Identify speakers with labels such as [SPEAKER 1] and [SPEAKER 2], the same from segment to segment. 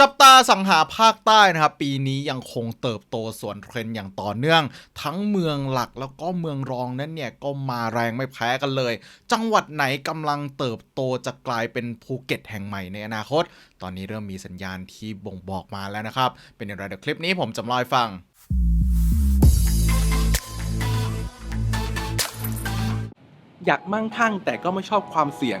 [SPEAKER 1] จับตาสังหาภาคใต้นะครับ ปีนี้ยังคงเติบโตส่วนเทรนด์อย่างต่อเนื่อง ทั้งเมืองหลักแล้วก็เมืองรองนั้นเนี่ยก็มาแรงไม่แพ้กันเลย จังหวัดไหนกำลังเติบโตจะกลายเป็นภูเก็ตแห่งใหม่ในอนาคต ตอนนี้เริ่มมีสัญญาณที่บ่งบอกมาแล้วนะครับ เป็นอย่างไรเดี๋ยวคลิปนี้ผมจะมาเล่าให้ฟัง
[SPEAKER 2] อยากมั่งคั่งแต่ก็ไม่ชอบความเสี่ยง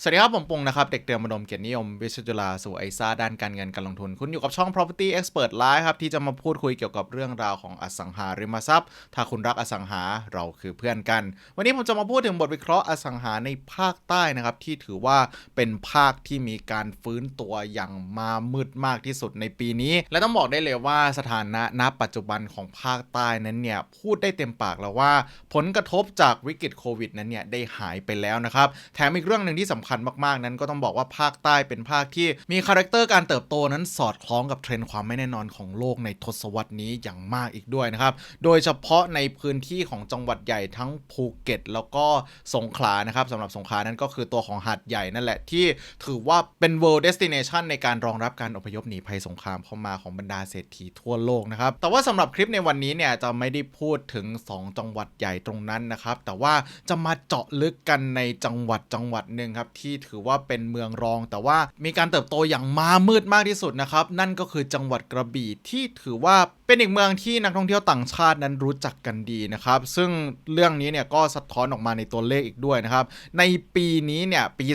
[SPEAKER 1] สวัสดีครับ ผมปงนะครับ เด็กเตรียมอุดมเกียรตินิยม วิศจุฬาสู่ไอซ่าด้านการเงินการลงทุน คุณอยู่กับช่อง property expert live ครับ ที่จะมาพูดคุยเกี่ยวกับเรื่องราวของอสังหาริมทรัพย์ ถ้าคุณรักอสังหาเราคือเพื่อนกัน วันนี้ผมจะมาพูดถึงบทวิเคราะห์อสังหาในภาคใต้นะครับ ที่ถือว่าเป็นภาคที่มีการฟื้นตัวอย่างมามืดมากที่สุดในปีนี้ และต้องบอกได้เลยว่าสถานะณปัจจุบันของภาคใต้นั้นเนี่ยพูดได้เต็มปากแล้วว่า ผลกระทบจากวิกฤตโควิดนั้นเนี่ยได้หายไปแล้วนะครับแถมอีกเรื่องหนึ่งที่สำคัญมากๆ นั้นก็ต้องบอกว่าภาคใต้เป็นภาคที่มีคาแรคเตอร์การเติบโตนั้นสอดคล้องกับเทรนด์ความไม่แน่นอนของโลกในทศวรรษนี้อย่างมากอีกด้วยนะครับ โดยเฉพาะในพื้นที่ของจังหวัดใหญ่ทั้งภูเก็ต แล้วก็สงขลานะครับสำหรับสงขลานั้นก็คือตัวของหาดใหญ่นั่นแหละที่ถือว่าเป็น world destination ในการรองรับการอพยพหนีภัยสงครามเข้ามาของบรรดาเศรษฐีทั่วโลกนะครับ แต่ว่าสำหรับคลิปในวันนี้เนี่ยจะไม่ได้พูดถึง 2 จังหวัดใหญ่ตรงนั้นนะครับ แต่ว่าจะมาเจาะลึกกันในจังหวัดจังหวัดหนึ่งครับที่ถือว่าเป็นเมืองรอง แต่ว่ามีการเติบโตอย่างมามืดมากที่สุดนะครับ นั่นก็คือจังหวัดกระบี่ที่ถือว่าเป็นอีกเมืองที่นักท่องเที่ยวต่างชาตินั้นรู้จักกันดีนะครับ ซึ่งเรื่องนี้เนี่ยก็สะท้อนออกมาในตัวเลขอีกด้วยนะครับ ในปีนี้เนี่ยปี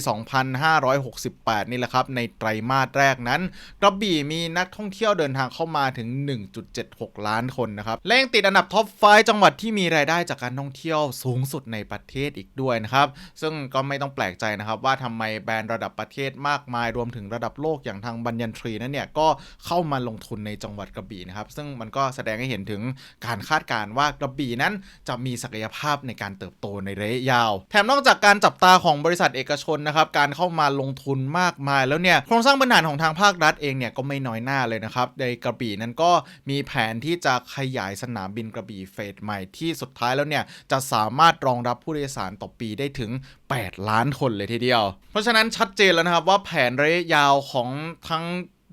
[SPEAKER 1] 2568 นี่แหละครับ ในไตรมาสแรกนั้น กระบี่มีนักท่องเที่ยวเดินทางเข้ามาถึง 1.76 ล้านคนนะครับและยังติดอันดับท็อป 5 จังหวัดที่มีรายได้จากการท่องเที่ยวสูงสุดในประเทศอีกด้วยนะครับ ซึ่งก็ไม่ต้องแปลกใจนะครับว่าทำไมแบรนด์ระดับประเทศมากมายรวมถึงระดับโลกอย่างทางบัญญันทรีนั้นเนี่ยก็เข้ามาลงทุนในจังหวัดกระบี่นะครับ ซึ่งมันก็แสดงให้เห็นถึงการคาดการณ์ว่ากระบี่นั้นจะมีศักยภาพในการเติบโตในระยะยาว แถมนอกจากการจับตาของบริษัทเอกชนนะครับการเข้ามาลงทุนมากมายแล้วเนี่ยโครงสร้างพื้นฐานของทางภาครัฐเองเนี่ยก็ไม่น้อยหน้าเลยนะครับในกระบี่นั้นก็มีแผนที่จะขยายสนามบินกระบี่เฟสใหม่ที่สุดท้ายแล้วเนี่ยจะสามารถรองรับผู้โดยสารต่อปีได้ถึง 8 ล้านคนเลยทีเดียวเพราะฉะนั้นชัดเจนแล้วนะครับว่าแผนระยะยาวของทั้ง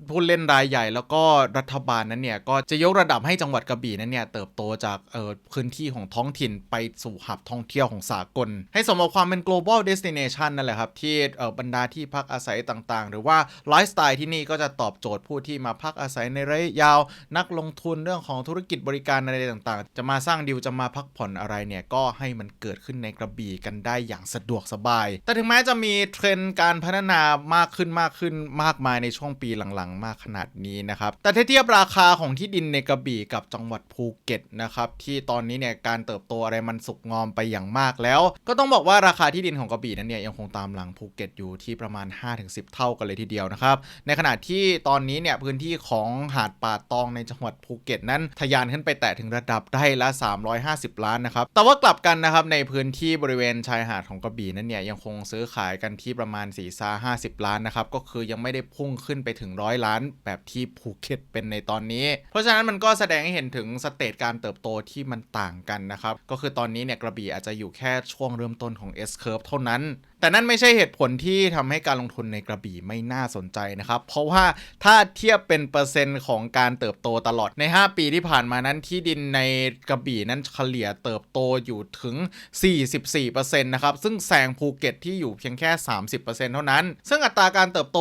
[SPEAKER 1] ผู้เล่นรายใหญ่แล้วก็รัฐบาลนั้นเนี่ย ก็จะยกระดับให้จังหวัดกระบี่นั้นเนี่ย เติบโตจากเอ่อพื้นที่ของท้องถิ่นไปสู่หับท่องเที่ยวของสากล ให้สมกับความเป็น global destination นั่นแหละครับ ที่เอ่อบรรดาที่พักอาศัยต่างๆ หรือว่าไลฟ์สไตล์ที่นี่ก็จะตอบโจทย์ผู้ที่มาพักอาศัยในระยะยาว นักลงทุนเรื่องของธุรกิจบริการอะไรต่างๆ จะมาสร้างดีลจะมาพักผ่อนอะไรเนี่ยก็ให้มันเกิดขึ้นในกระบี่กันได้อย่างสะดวกสบาย แต่ถึงแม้จะมีเทรนด์การพัฒนามากขึ้นมากขึ้นมากมายในช่วงปีหลังๆมากขนาดนี้นะครับ แต่ถ้าเทียบราคาของที่ดินในกระบี่กับจังหวัดภูเก็ตนะครับที่ตอนนี้เนี่ยการเติบโตอะไรมันสุกงอมไปอย่างมากแล้ว ก็ต้องบอกว่าราคาที่ดินของกระบี่นั้นเนี่ยยังคงตามหลังภูเก็ตอยู่ที่ประมาณ 5-10 เท่ากันเลยทีเดียวนะครับ ในขณะที่ตอนนี้เนี่ยพื้นที่ของหาดป่าตองในจังหวัดภูเก็ตนั้นทะยานขึ้นไปแตะถึงระดับได้ละ 350 ล้านนะครับ แต่ว่ากลับกันนะครับในพื้นที่บริเวณชายหาดของกระบี่นั้นเนี่ยยังคงซื้อขายกันที่ประมาณ4ี่ซา50ล้านนะครับก็คือยังไม่ได้พุ่งขึ้นไปถึงร้อยล้านแบบที่ภูเก็ตเป็นในตอนนี้ เพราะฉะนั้นมันก็แสดงให้เห็นถึงสเตจการเติบโตที่มันต่างกันนะครับ ก็คือตอนนี้เนี่ยกระบี่อาจจะอยู่แค่ช่วงเริ่มต้นของ S curve เท่านั้น แต่นั่นไม่ใช่เหตุผลที่ทำให้การลงทุนในกระบี่ไม่น่าสนใจนะครับ เพราะว่าถ้าเทียบเป็นเปอร์เซ็นต์ของการเติบโตตลอดใน 5 ปีที่ผ่านมานั้นที่ดินในกระบี่นั้นเฉลี่ยเติบโตอยู่ถึง 44%นะครับ ซึ่งแซงภูเก็ตที่อยู่เพียงแค่ 30%เท่านั้น ซึ่งอัตราการเติบโต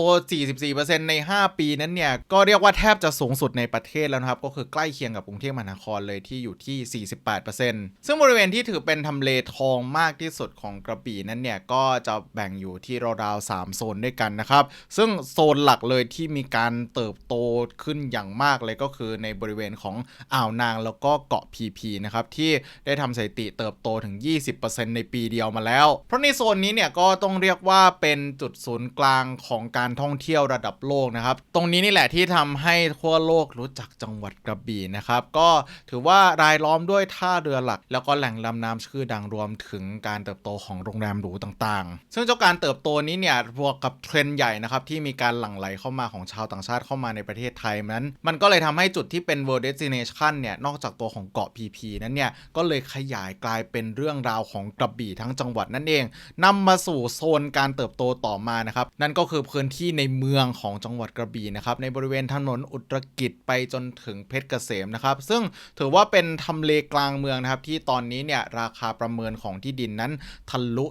[SPEAKER 1] 44%ใน 5 ปีนั้นเนี่ย ก็เรียกว่าแทบจะสูงสุดในประเทศแล้วนะครับ ก็คือใกล้เคียงกับกรุงเทพมหานครเลยที่อยู่ที่ 48%ซึ่งบริเวณที่ถือเป็นทำเลทองมากที่สุดของกระบี่นั้นเนี่ยก็จะจะแบ่งอยู่ที่ราวๆ3โซนด้วยกันนะครับ ซึ่งโซนหลักเลยที่มีการเติบโตขึ้นอย่างมากเลยก็คือในบริเวณของอ่าวนางแล้วก็เกาะพีพีนะครับที่ได้ทำสถิติเติบโตถึง 20%ในปีเดียวมาแล้ว เพราะในโซนนี้เนี่ยก็ต้องเรียกว่าเป็นจุดศูนย์กลางของการท่องเที่ยวระดับโลกนะครับ ตรงนี้นี่แหละที่ทำให้ทั่วโลกรู้จักจังหวัดกระบี่นะครับ ก็ถือว่ารายล้อมด้วยท่าเรือหลัก แล้วก็แหล่งลำน้ำชื่อดังรวมถึงการเติบโตของโรงแรมหรูต่างๆซึ่งเจ้าการเติบโตนี้เนี่ยบวกกับเทรนด์ใหญ่นะครับที่มีการหลั่งไหลเข้ามาของชาวต่างชาติเข้ามาในประเทศไทยนั้น มันก็เลยทำให้จุดที่เป็น world destination เนี่ยนอกจากตัวของเกาะพีพีนั้นเนี่ยก็เลยขยายกลายเป็นเรื่องราวของกระบี่ทั้งจังหวัดนั่นเองนำมาสู่โซนการเติบโตต่อมานะครับนั่นก็คือพื้นที่ในเมืองของจังหวัดกระบี่นะครับในบริเวณถนนอุตรกิจไปจนถึงเพชรเกษมนะครับซึ่งถือว่าเป็นทำเลกลางเมืองนะครับที่ตอนนี้เนี่ยราคาประเมินของที่ดินนั้นทะลุ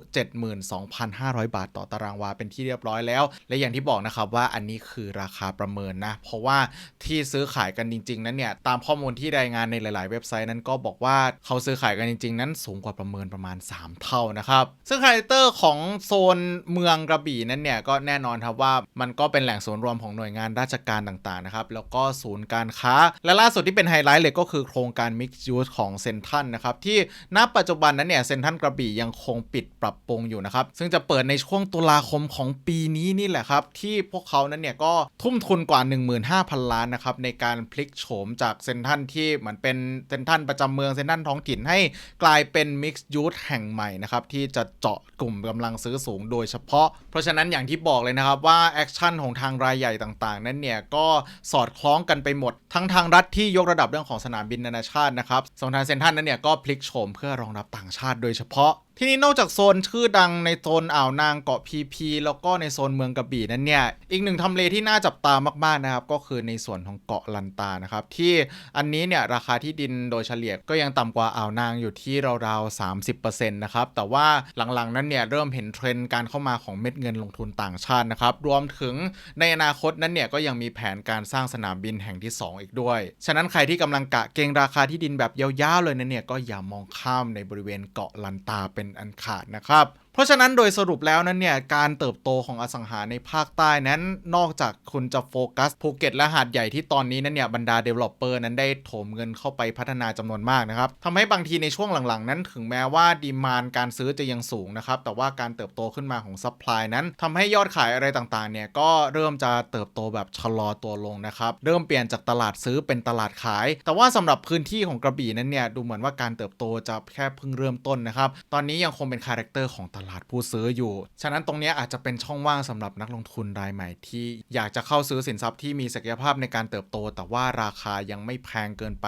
[SPEAKER 1] 72,500 บาทต่อตารางวาเป็นที่เรียบร้อยแล้ว และอย่างที่บอกนะครับว่าอันนี้คือราคาประเมินนะ เพราะว่าที่ซื้อขายกันจริง ๆ นั้นเนี่ยตามข้อมูลที่รายงานในหลาย ๆ เว็บไซต์นั้นก็บอกว่าเขาซื้อขายกันจริง ๆ นั้นสูงกว่าประเมินประมาณ 3 เท่านะครับ ซึ่งคาแรคเตอร์ของโซนเมืองกระบี่นั้นเนี่ยก็แน่นอนครับว่ามันก็เป็นแหล่งศูนย์รวมของหน่วยงานราชการต่างๆนะครับแล้วก็ศูนย์การค้า และล่าสุดที่เป็นไฮไลท์เลยก็คือโครงการ Mixed Use ของเซนทันนะครับที่ณปัจจุบันนั้นเนี่ยเซนทันกระบี่ยังคงปิดปรับปรุงอยู่นะครับซึ่งจะเปิดในช่วงตุลาคมของปีนี้นี่แหละครับ ที่พวกเขานั้นเนี่ยก็ทุ่มทุนกว่า 15,000 ล้านนะครับ ในการพลิกโฉมจากเซนทันที่เหมือนเป็นเซนทันประจำเมืองเซนทันท้องถิ่นให้กลายเป็น Mixed Use แห่งใหม่นะครับ ที่จะเจาะกลุ่มกำลังซื้อสูงโดยเฉพาะ เพราะฉะนั้นอย่างที่บอกเลยนะครับว่าแอคชั่นของทางรายใหญ่ต่างๆ นั้นเนี่ยก็สอดคล้องกันไปหมด ทั้งทางรัฐที่ยกระดับเรื่องของสนามบินนานาชาตินะครับส่วนทางเซนทันนั้นเนี่ยก็พลิกโฉมเพื่อรองรับต่างชาติโดยเฉพาะ ที่นี้นอกจากโซนชื่อดังในโซนอ่าวนางเกาะพีพีแล้วก็ในโซนเมืองกระบี่นั้นเนี่ย อีกหนึ่งทำเลที่น่าจับตามากๆนะครับ ก็คือในส่วนของเกาะลันตานะครับ ที่อันนี้เนี่ยราคาที่ดินโดยเฉลี่ยก็ยังต่ำกว่าอ่าวนางอยู่ที่ราวๆ 30%นะครับ แต่ว่าหลังๆนั้นเนี่ยเริ่มเห็นเทรนด์การเข้ามาของเม็ดเงินลงทุนต่างชาตินะครับ รวมถึงในอนาคตนั้นเนี่ยก็ยังมีแผนการสร้างสนามบินแห่งที่ 2 อีกด้วย ฉะนั้นใครที่กำลังกะเกงราคาที่ดินแบบยาวๆเลยนั้นเนี่ยก็อย่ามองข้ามในบริเวณเกาะลันตาเป็นอันขาดนะครับ ราะฉะนั้นโดยสรุปแล้วนั้นเนี่ยการเติบโตของอสังหาในภาคใต้นั้น นอกจากคุณจะโฟกัสภูเก็ตและหาดใหญ่ที่ตอนนี้นั้นเนี่ยบรรดา developer นั้นได้โถมเงินเข้าไปพัฒนาจำนวนมากนะครับทำให้บางทีในช่วงหลังๆ นั้นถึงแม้ว่าดีมานการซื้อจะยังสูงนะครับแต่ว่าการเติบโตขึ้นมาของซัพพลายนั้นทำให้ยอดขายอะไรต่างๆเนี่ยก็เริ่มจะเติบโตแบบชะลอตัวลงนะครับเริ่มเปลี่ยนจากตลาดซื้อเป็นตลาดขาย แต่ว่าสำหรับพื้นที่ของกระบี่นั้นเนี่ยดูเหมือนว่าการเติบโตจะแค่เพิ่งเริ่มต้นนะครับตอนนี้ยังคงเป็นคาแรคเตอร์ของตลาดผู้ซื้ออยู่ ฉะนั้นตรงนี้อาจจะเป็นช่องว่างสำหรับนักลงทุนรายใหม่ที่อยากจะเข้าซื้อสินทรัพย์ที่มีศักยภาพในการเติบโต แต่ว่าราคายังไม่แพงเกินไป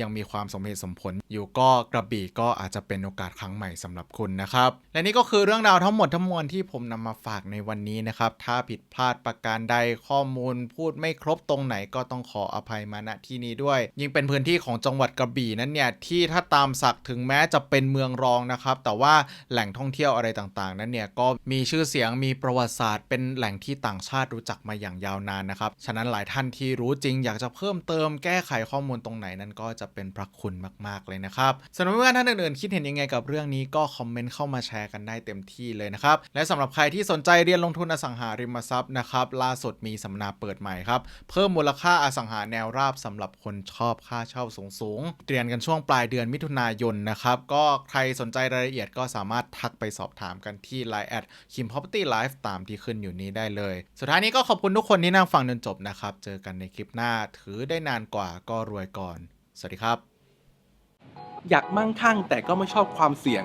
[SPEAKER 1] ยังมีความสมเหตุสมผล อยู่ก็กระบี่ก็อาจจะเป็นโอกาสครั้งใหม่สำหรับคุณนะครับ และนี่ก็คือเรื่องราวทั้งหมดทั้งมวลที่ผมนำมาฝากในวันนี้นะครับ ถ้าผิดพลาดประการใดข้อมูลพูดไม่ครบตรงไหนก็ต้องขออภัยมาณที่นี้ด้วย ยิ่งเป็นพื้นที่ของจังหวัดกระบี่นั้นเนี่ยที่ถ้าตามศักดิ์ถึงแม้จะเป็นเมืองรองนะครับแต่ว่าแหล่งท่องเที่ยวอะไรต่างๆ นั้นเนี่ยก็มีชื่อเสียงมีประวัติศาสตร์เป็นแหล่งที่ต่างชาติรู้จักมาอย่างยาวนานนะครับ ฉะนั้นหลายท่านที่รู้จริงอยากจะเพิ่มเติมแก้ไขข้อมูลตรงไหนนั้นก็จะเป็นพระคุณมากๆเลยนะครับสำหรับเพื่อนท่านอื่นๆคิดเห็นยังไงกับเรื่องนี้ก็คอมเมนต์เข้ามาแชร์กันได้เต็มที่เลยนะครับ และสำหรับใครที่สนใจเรียนลงทุนอสังหาริมทรัพย์นะครับล่าสุดมีสัมมนาเปิดใหม่ครับเพิ่มมูลค่าอสังหาแนวราบสำหรับคนชอบค่าเช่าสูงๆเรียนกันช่วงปลายเดือนมิถุนายนนะครับก็ใครสนใจรายละเอียดก็สามารถทักไปสอบถามกันที่ Line แอด Kim Property Life ตามที่ขึ้นอยู่นี้ได้เลย สุดท้ายนี้ก็ขอบคุณทุกคนที่นั่งฟังจนจบนะครับ เจอกันในคลิปหน้าถือได้นานกว่าก็รวยก่อน สวัสดีครับ
[SPEAKER 2] อยากมั่งคั่งแต่ก็ไม่ชอบความเสี่ยง